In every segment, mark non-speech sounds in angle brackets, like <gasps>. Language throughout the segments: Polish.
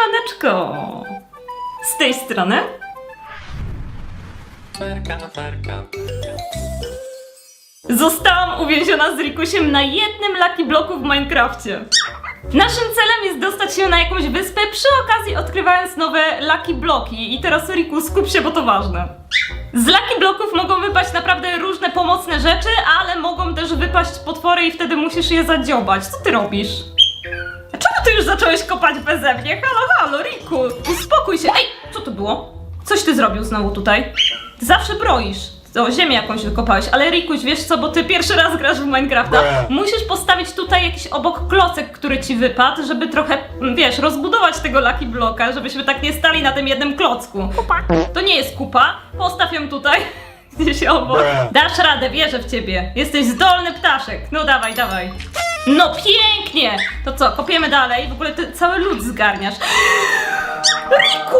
Siemaneczko! Z tej strony zostałam uwięziona z Rikusiem na jednym Lucky Bloku w Minecrafcie. Naszym celem jest dostać się na jakąś wyspę, przy okazji odkrywając nowe Lucky Bloki. I teraz Riku, skup się, bo to ważne. Z Lucky Bloków mogą wypaść naprawdę różne pomocne rzeczy, ale mogą też wypaść potwory i wtedy musisz je zadziobać. Co ty robisz? Ty już zacząłeś kopać beze mnie? Halo, halo, Riku, uspokój się. Ej, co to było? Coś ty zrobił znowu tutaj? Ty zawsze broisz. O, ziemię jakąś wykopałeś, ale Rikuś, wiesz co, bo ty pierwszy raz grasz w Minecrafta. Musisz postawić tutaj jakiś obok klocek, który ci wypadł, żeby trochę, mm, wiesz, rozbudować tego Lucky Bloka, żebyśmy tak nie stali na tym jednym klocku. Kupa. To nie jest kupa. Postaw ją tutaj. <laughs> Gdzieś obok. Dasz radę, wierzę w ciebie. Jesteś zdolny ptaszek. No dawaj, dawaj. No pięknie! To co, kopiemy dalej? W ogóle ty cały lód zgarniasz. Riku!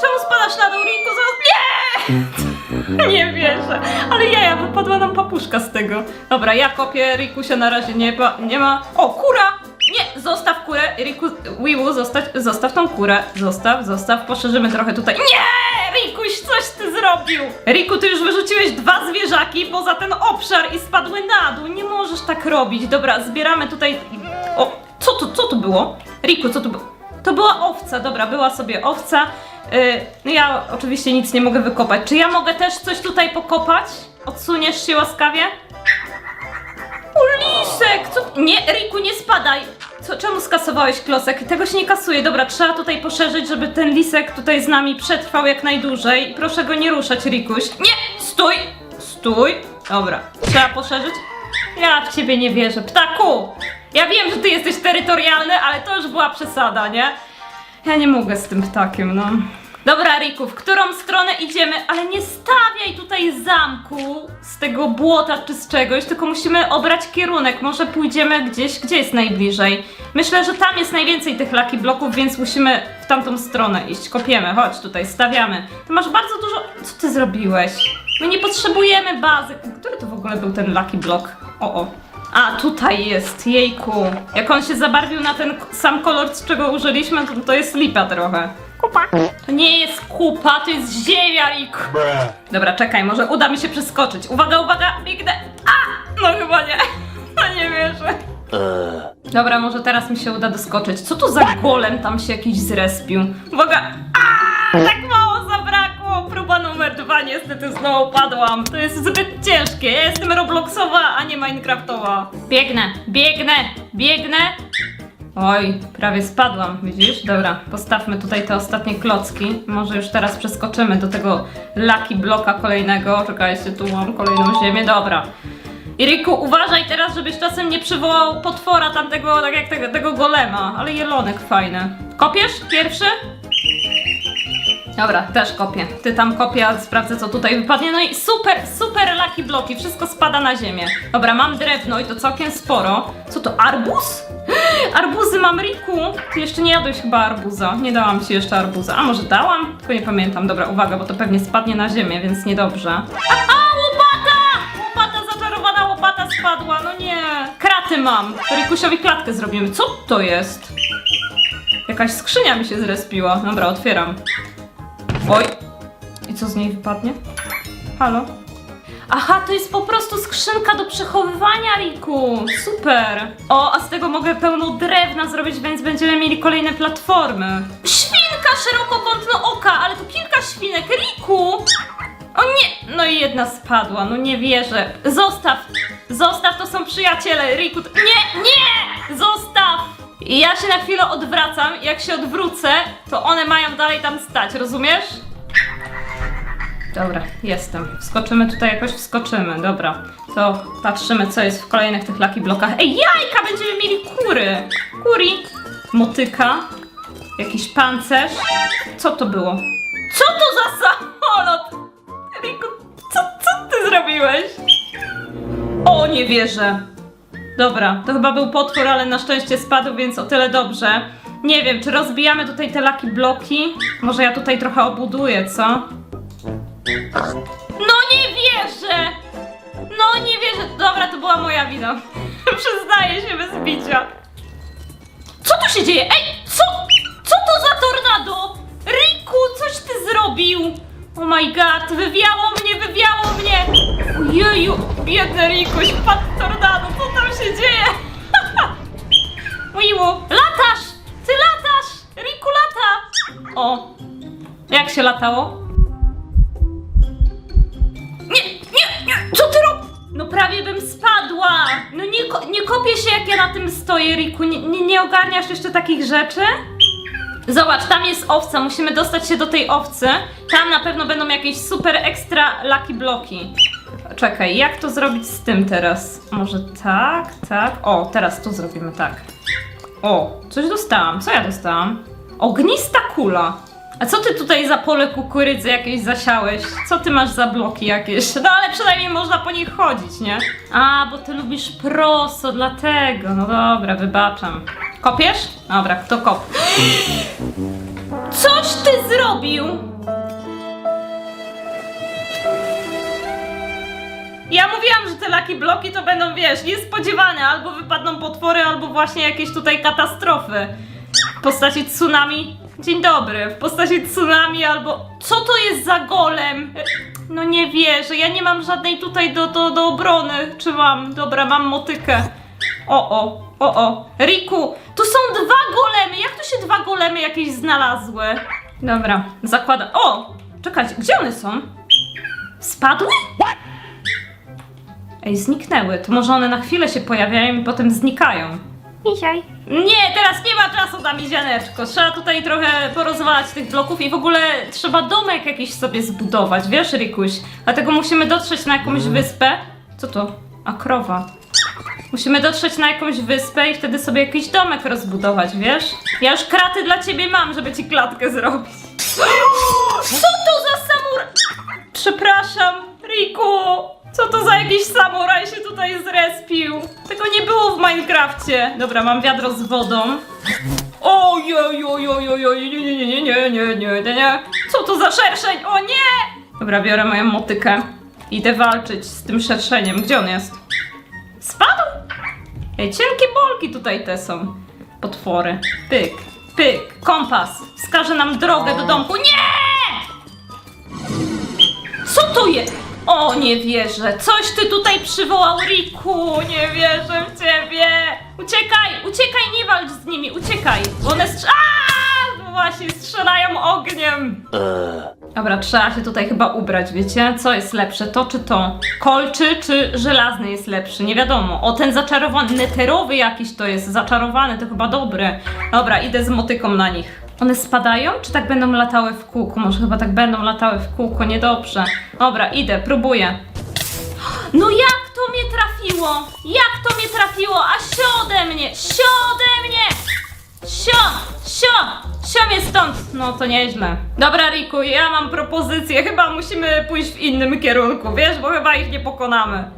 Czemu spadasz na dół, Riku? Zaraz... Nie! <laughs> Nie wierzę. Ale jaja, wypadła nam papuszka z tego. Dobra, ja kopię, Riku się na razie nie, nie ma... O, kura! Nie, zostaw kurę, Riku, Wiwu, zostaw, zostaw tą kurę. Zostaw, zostaw, poszerzymy trochę tutaj. Nie! Rikuś, coś ty zrobił! Riku, ty już wyrzuciłeś dwa zwierzaki poza ten obszar i spadły na dół. Nie możesz tak robić. Dobra, zbieramy tutaj... O, co to, co to było? Riku, co to było? To była owca, dobra, była sobie owca. Yy, ja oczywiście nic nie mogę wykopać. Czy ja mogę też coś tutaj pokopać? Odsuniesz się łaskawie? O, lisek! Co? Nie, Riku, nie spadaj! Co, czemu skasowałeś klosek? Tego się nie kasuje. Dobra, trzeba tutaj poszerzyć, żeby ten lisek tutaj z nami przetrwał jak najdłużej. Proszę go nie ruszać, Rikuś. Nie! Stój! Stój! Dobra, trzeba poszerzyć. Ja w ciebie nie wierzę. Ptaku! Ja wiem, że ty jesteś terytorialny, ale to już była przesada, nie? Ja nie mogę z tym ptakiem, no. Dobra, Riku, w którą stronę idziemy? Ale nie stawiaj tutaj zamku z tego błota czy z czegoś, tylko musimy obrać kierunek. Może pójdziemy gdzieś, gdzie jest najbliżej. Myślę, że tam jest najwięcej tych laki bloków, więc musimy w tamtą stronę iść. Kopiemy, chodź tutaj, stawiamy. Ty masz bardzo dużo... Co ty zrobiłeś? My nie potrzebujemy bazy. Który to w ogóle był ten lucky block? O, o. A, tutaj jest, jejku. Jak on się zabarwił na ten sam kolor, z czego użyliśmy, to, to jest lipa trochę. Kupa. To nie jest kupa, to jest ziemia, Riku. Bruh. Dobra, czekaj, może uda mi się przeskoczyć. Uwaga, uwaga, biegnę. A! No chyba nie. <laughs> No nie wierzę. Dobra, może teraz mi się uda doskoczyć. Co to za golem tam się jakiś zrespił? Uwaga! A! Tak mało zabrakło! Próba numer dwa, niestety znowu padłam. To jest zbyt ciężkie. Ja jestem Robloxowa, a nie Minecraftowa. Biegnę, biegnę, biegnę. Oj, prawie spadłam, widzisz? Dobra, postawmy tutaj te ostatnie klocki. Może już teraz przeskoczymy do tego Lucky Bloka kolejnego. Czekajcie, tu mam kolejną ziemię. Dobra. Iriku, uważaj teraz, żebyś czasem nie przywołał potwora tamtego, tak jak tego, tego golema. Ale jelonek fajny. Kopiesz? Pierwszy? Dobra, też kopię. Ty tam kopię, a sprawdzę co tutaj wypadnie. No i super, super lucky bloki, wszystko spada na ziemię. Dobra, mam drewno i to całkiem sporo. Co to, arbuz? Arbuzy mam, Riku! Ty jeszcze nie jadłeś chyba arbuza. Nie dałam ci jeszcze arbuza. A może dałam? Tylko nie pamiętam. Dobra, uwaga, bo to pewnie spadnie na ziemię, więc niedobrze. A, a łopata! Łopata, zaczarowana łopata spadła, no nie. Kraty mam. Rikusiowi klatkę zrobimy. Co to jest? Jakaś skrzynia mi się zrespiła. Dobra, otwieram. Oj. I co z niej wypadnie? Halo? Aha, to jest po prostu skrzynka do przechowywania, Riku. Super. O, a z tego mogę pełno drewna zrobić, więc będziemy mieli kolejne platformy. Świnka szerokokątno oka, ale tu kilka świnek, Riku. O nie, no i jedna spadła, no nie wierzę. Zostaw, zostaw, to są przyjaciele, Riku. Nie, nie, zostaw. I ja się na chwilę odwracam, jak się odwrócę, to one mają dalej tam stać, rozumiesz? Dobra, jestem. Wskoczymy tutaj jakoś, wskoczymy, dobra. To patrzymy, co jest w kolejnych tych lucky blokach. Ej, jajka! Będziemy mieli kury! Kuri! Motyka. Jakiś pancerz. Co to było? Co to za samolot? Riku, co, co ty zrobiłeś? O, nie wierzę. Dobra, to chyba był potwór, ale na szczęście spadł, więc o tyle dobrze. Nie wiem, czy rozbijamy tutaj te lucky bloki? Może ja tutaj trochę obuduję, co? No nie wierzę! No nie wierzę! Dobra, to była moja wina. <laughs> Przyznaję się bez bicia. Co tu się dzieje? Ej, co? Co to za tornado? Riku, coś ty zrobił! Oh my god, wywiało mnie, wywiało mnie! Ojeju, biedny Riku, padł tornado, co tam się dzieje? <laughs> Miło, latasz! Ty latasz! Riku lata! O, jak się latało? Prawie bym spadła! No nie, nie kopię się jak ja na tym stoję, Riku, nie, nie, nie ogarniasz jeszcze takich rzeczy? Zobacz, tam jest owca, musimy dostać się do tej owcy. Tam na pewno będą jakieś super ekstra lucky bloki. Czekaj, jak to zrobić z tym teraz? Może tak, tak. O, teraz to zrobimy tak. O, coś dostałam. Co ja dostałam? Ognista kula. A co ty tutaj za pole kukurydzy jakieś zasiałeś? Co ty masz za bloki jakieś? No ale przynajmniej można po nich chodzić, nie? A, bo ty lubisz proso, dlatego. No dobra, wybaczam. Kopiesz? Dobra, kto kop? Coś ty zrobił! Ja mówiłam, że te laki bloki to będą, wiesz, niespodziewane. Albo wypadną potwory, albo właśnie jakieś tutaj katastrofy. W postaci tsunami. Dzień dobry. W postaci tsunami albo... Co to jest za golem? No nie wierzę. Ja nie mam żadnej tutaj do, do, do obrony. Czy mam? Dobra, mam motykę. O, o, o, o. Riku, tu są dwa golemy. Jak tu się dwa golemy jakieś znalazły? Dobra, zakładam. O! Czekajcie, gdzie one są? Spadły? Ej, zniknęły. To może one na chwilę się pojawiają i potem znikają. Dzisiaj. Nie, teraz nie ma czasu na mizianeczko. Trzeba tutaj trochę porozwalać tych bloków i w ogóle trzeba domek jakiś sobie zbudować, wiesz, Rikuś? Dlatego musimy dotrzeć na jakąś wyspę. Co to? A krowa. Musimy dotrzeć na jakąś wyspę i wtedy sobie jakiś domek rozbudować, wiesz? Ja już kraty dla ciebie mam, żeby ci klatkę zrobić. Co to za samuraj? Przepraszam, Riku! Co to za jakiś samuraj się tutaj zrespił? Tego nie było w Minecrafcie. Dobra, mam wiadro z wodą. Ojej, ojej, nie, nie, nie, nie, nie, nie, nie, nie. Co to za szerszeń? O nie! Dobra, biorę moją motykę. Idę walczyć z tym szerszeniem. Gdzie on jest? Spadł? Ej, cienkie bolki tutaj te są. Potwory. Pyk, pyk, kompas. Wskaże nam drogę do domku. Nie! Co to jest? O, nie wierzę. Coś ty tutaj przywołał, Riku. Nie wierzę w ciebie. Uciekaj, uciekaj, nie walcz z nimi, uciekaj. Bo one strz... Właśnie, strzelają ogniem. Dobra, trzeba się tutaj chyba ubrać, wiecie? Co jest lepsze, to czy to? Kolczy czy żelazny jest lepszy? Nie wiadomo. O, ten zaczarowany, neterowy jakiś to jest, zaczarowany, to chyba dobry. Dobra, idę z motyką na nich. One spadają, czy tak będą latały w kółku? Może chyba tak będą latały w kółko, niedobrze. Dobra, idę, próbuję. No jak to mnie trafiło? Jak to mnie trafiło? A sio ode mnie! Sio ode mnie! Sio! Sio! Sio mnie stąd! No to nieźle. Dobra, Riku, ja mam propozycję. Chyba musimy pójść w innym kierunku, wiesz, bo chyba ich nie pokonamy.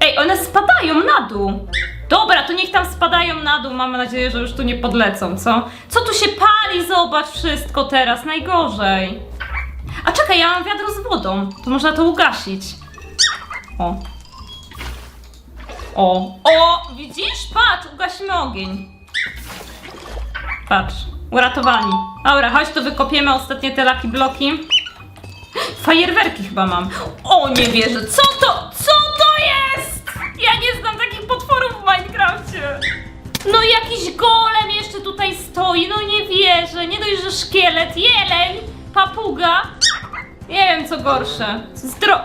Ej, one spadają na dół. Dobra, to niech tam spadają na dół. Mam nadzieję, że już tu nie podlecą, co? Co tu się pali? Zobacz wszystko teraz. Najgorzej. A czekaj, ja mam wiadro z wodą. To można to ugasić. O. O. O! Widzisz? Patrz, ugasimy ogień. Patrz. Uratowani. Dobra, chodź tu wykopiemy ostatnie te laki bloki. Fajerwerki chyba mam. O, nie wierzę. To? Co to Minecrafcie. No jakiś golem jeszcze tutaj stoi. No nie wierzę. Nie dość, że szkielet, jeleń, papuga. Nie wiem co gorsze. Zdro...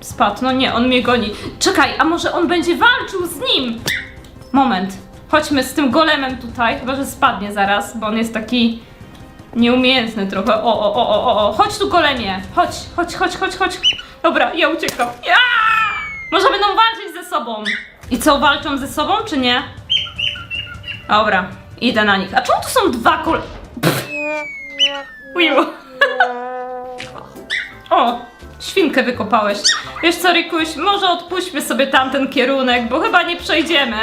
Spadł, no nie, on mnie goni. Czekaj, a może on będzie walczył z nim? Moment. Chodźmy z tym golemem tutaj, chyba że spadnie zaraz, bo on jest taki nieumiejętny trochę. O, o, o, o, o, o. Chodź tu golemie. Chodź, chodź, chodź, chodź, chodź. Dobra, ja uciekam. Ja! Może będą walczyć ze sobą. Co, walczą ze sobą, czy nie? Dobra, idę na nich. A czemu tu są dwa kol... Pff. Miło. O, świnkę wykopałeś. Wiesz co, Rikuś, może odpuśćmy sobie tamten kierunek, bo chyba nie przejdziemy.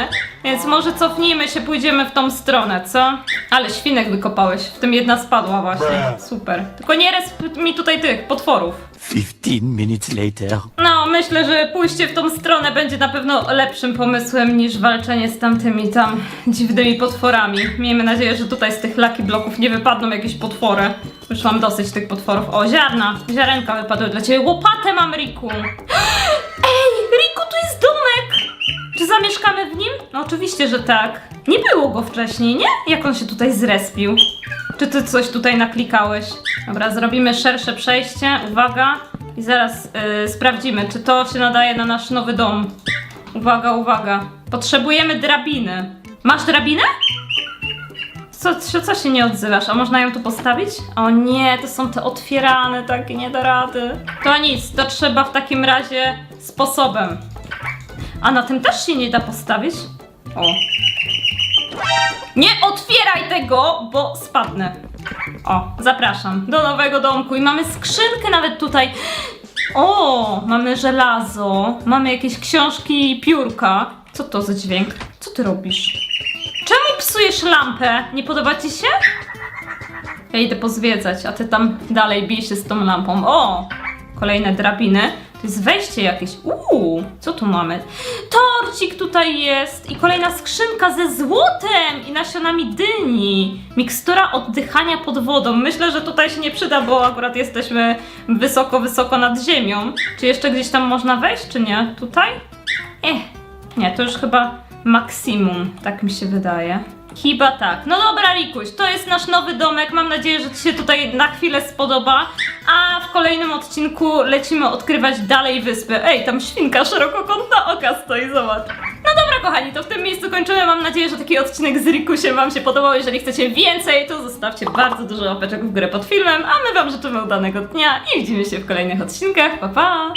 Więc może cofnijmy się, pójdziemy w tą stronę, co? Ale świnek wykopałeś, w tym jedna spadła właśnie. Super. Tylko nie resp mi tutaj tych potworów. 15 minutes later. No, myślę, że pójście w tą stronę będzie na pewno lepszym pomysłem niż walczenie z tamtymi tam dziwnymi potworami. Miejmy nadzieję, że tutaj z tych laki bloków nie wypadną jakieś potwory. Już mam dosyć tych potworów. O, ziarna! Ziarenka wypadły dla ciebie. Łopatę mam, Riku! <gasps> Ej, Riku, tu jest domek! Czy zamieszkamy w nim? No oczywiście, że tak. Nie było go wcześniej, nie? Jak on się tutaj zrespił? Czy ty coś tutaj naklikałeś? Dobra, zrobimy szersze przejście. Uwaga. I zaraz yy, sprawdzimy, czy to się nadaje na nasz nowy dom. Uwaga, uwaga. Potrzebujemy drabiny. Masz drabinę? Co, co, co się nie odzywasz? A można ją tu postawić? O nie, to są te otwierane, takie nie. To nic, to trzeba w takim razie sposobem. A na tym też się nie da postawić? O. Nie otwieraj tego, bo spadnę. O, zapraszam do nowego domku i mamy skrzynkę nawet tutaj. O, mamy żelazo, mamy jakieś książki i piórka. Co to za dźwięk? Co ty robisz? Czemu psujesz lampę? Nie podoba ci się? Ja idę pozwiedzać, a ty tam dalej bij się z tą lampą. O! Kolejne drabiny. To jest wejście jakieś. Uuu, co tu mamy? Torcik tutaj jest i kolejna skrzynka ze złotem i nasionami dyni. Mikstura oddychania pod wodą. Myślę, że tutaj się nie przyda, bo akurat jesteśmy wysoko, wysoko nad ziemią. Czy jeszcze gdzieś tam można wejść, czy nie? Tutaj? Eh, nie, to już chyba maksimum, tak mi się wydaje. Chyba tak. No dobra, Rikuś, to jest nasz nowy domek. Mam nadzieję, że Ci się tutaj na chwilę spodoba. A w kolejnym odcinku lecimy odkrywać dalej wyspy. Ej, tam świnka szerokokątna oka stoi, zobacz. No dobra, kochani, to w tym miejscu kończymy. Mam nadzieję, że taki odcinek z Rikusiem Wam się podobał. Jeżeli chcecie więcej, to zostawcie bardzo dużo łapeczek w górę pod filmem. A my Wam życzymy udanego dnia i widzimy się w kolejnych odcinkach. Pa, pa!